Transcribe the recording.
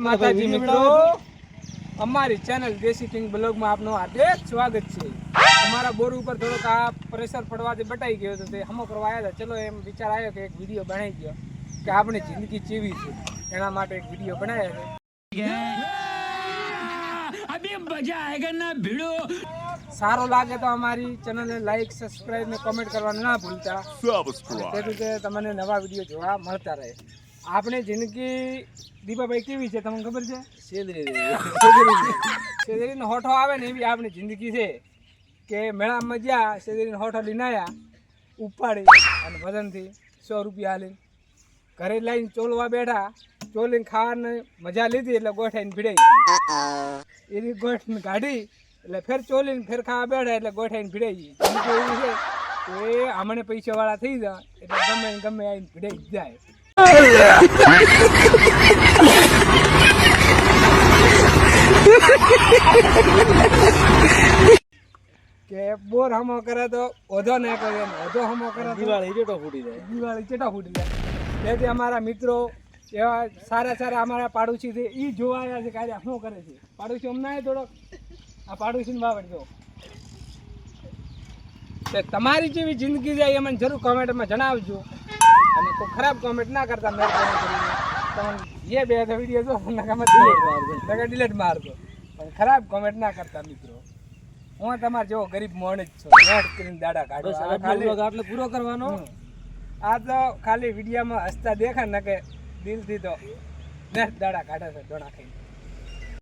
માતાજી મિત્રો અમારી ચેનલ દેશી કિંગ બ્લોગમાં આપનું હાર્દિક સ્વાગત છે. અમારા બોર ઉપર થોડોક આ પ્રેશર પડવાથી બટાઈ ગયો હતો તે હમો કરવા આવ્યા હતા. ચલો એમ વિચાર આવ્યો કે એક વીડિયો બનાવી ગયો કે આપણે જિંદગી ચીવી છે. એના માટે એક વીડિયો બનાવ્યો છે. સારો લાગે તો અમારી ચેનલને લાઈક સબસ્ક્રાઇબ ને કમેન્ટ કરવાનું ના ભૂલતા. અને તે રીતે તમને નવા વીડિયો જોવા મળતા રહે. આપણે જિંદગી દીપાભાઈ કેવી છે તમને ખબર છે? શેદરીનો હોઠો આવે ને એવી આપણી જિંદગી છે કે મેળામાં ગયા શેદરીનો હોઠો લઈને આવ્યા ઉપાડી અને વજનથી સો રૂપિયા લઈને ઘરે લઈને ચોલવા બેઠા ચોલીને ખાવાની મજા લીધી એટલે ગોઠાઈને ભીડાઈ ગઈ. એની ગોઠ કાઢી એટલે ફેર ચોલીને ફેર ખાવા બેઠા એટલે ગોઠાઈને ભીડાઈ ગઈ. એવી છે કે હમણે પૈસા વાળા થઈ જાય એટલે ગમે ગમે આવીને ભીડાઈ જાય. કે બોર હમો કરે તો ઓધો ના કરે ઓધો હમો કરે તો દિવાળી ચેટો ફૂટી જાય. દિવાળી ચેટો ફૂટી જાય. તેથી અમારા મિત્રો એવા સારા સારા અમારા પાડોશી છે એ જોવા આવ્યા છે કાર્ય શું કરે છે. પાડોશી અમને થોડોક આ પાડોશી બાબત જો તમારી જેવી જિંદગી જાય એ મને જરૂર કોમેન્ટમાં જણાવજો. અને કોઈ ખરાબ કોમેન્ટ ના કરતા મહેરબાની કરીને તમને એ બે વીડિયો જો નકામાં ડિલેટ ડિલેટ મારજો. પણ ખરાબ કોમેન્ટ ના કરતા મિત્રો. હું તમારે જેવો ગરીબ મોણ જ છું. નેટ કરીને દાડા કાઢો ખાલી આટલો પૂરો કરવાનો. આ તો ખાલી વિડીયામાં હસતા દેખા ને કે દિલથી તો દાડા કાઢે છે ડોણા ખાઈને.